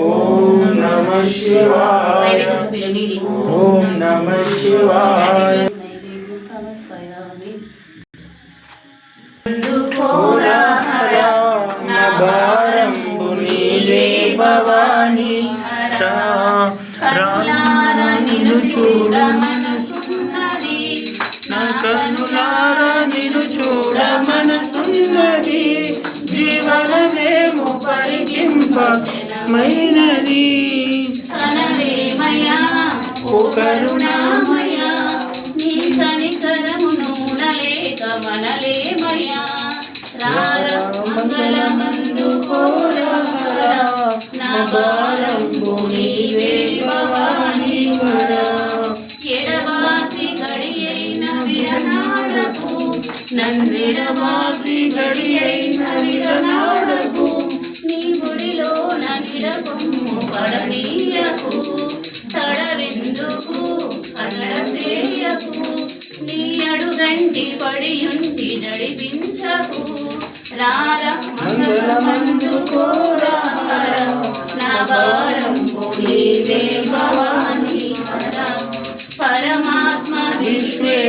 ఓం నమ శివాయ ఓం నమ శివాయ భవాని నిన్ను చూడ నా కనులారా నిన్ను చూడ మనసున్నది జీవనమేము పరిగింప మైనది ఒకరుణ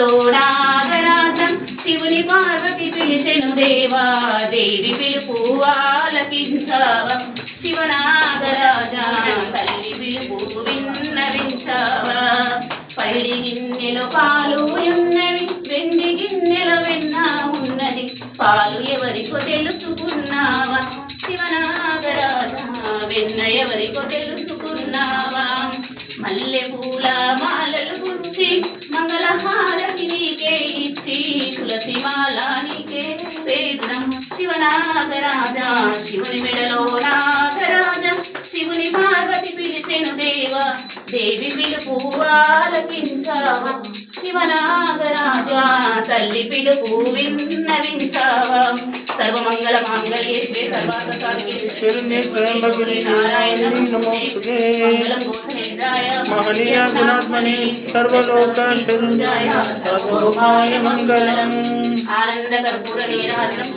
శివుని నాగరాజం శివుని పార్వతి పిలిచెను దేవా దేవి పిలుపు ఆలకించావా శివనాగరాజా తల్లి పిలుపు విన్నవించావా. పల్లి గిన్నెలో పాలు ఉన్నవి వెండి గిన్నెల వెన్న ఉన్నది. పాలు శివనాగరాజా శివుని మెడలో నాగరాజ. శివుని పార్వతి పిలిచెను దేవ దేవి పిలుపు ఆలకించావా. శివనాగరాజా తల్లి పిలుపు విన్నవించావా. సర్వమంగళ మాంగళ్యే శ్రీ మహనీయ గుణాత్మని సర్వలోక శరణ్యాయ మంగళం. ఆనంద కర్పూర నీరాజనం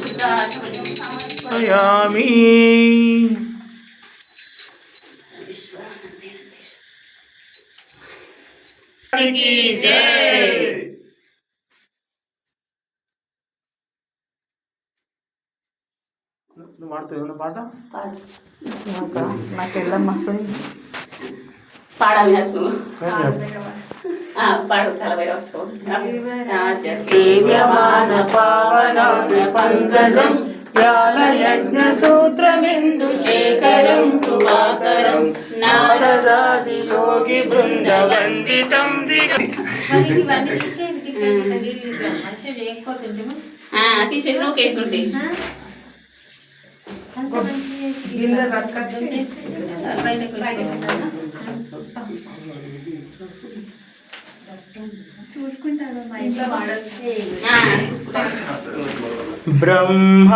ధ్యాయామి జై. నువ్వు పాడుతావు ఏమైనా పాడతా నాకు వెళ్ళం మస్తు. పాడాలి పాడు పావన పంకజం. వ్యాలయజ్ఞ సూత్రమిందు శేఖరం కృపాకరం. నారదాది యోగి బృంద వందితం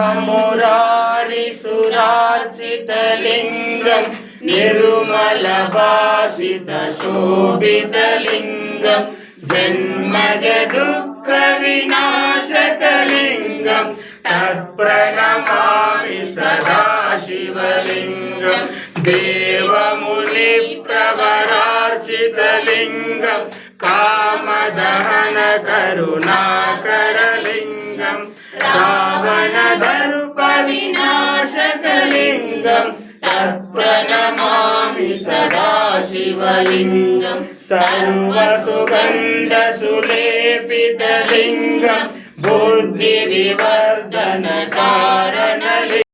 బ్రహ్మమురారి సురార్చితలింగం నిర్మల భాషిత శోభితలింగం జన్మజ దుఃఖ వినాశకలింగం తత్ప్రణమామి సదా శివలింగం దేవముని ప్రవరార్చితలింగం कामदहन करुणाकरलिङ्गम् रामनशकलिङ्गम् तत्प्रणमामि सदा शिवलिङ्गं सर्वसुगन्ध बुद्धिविवर्धनकार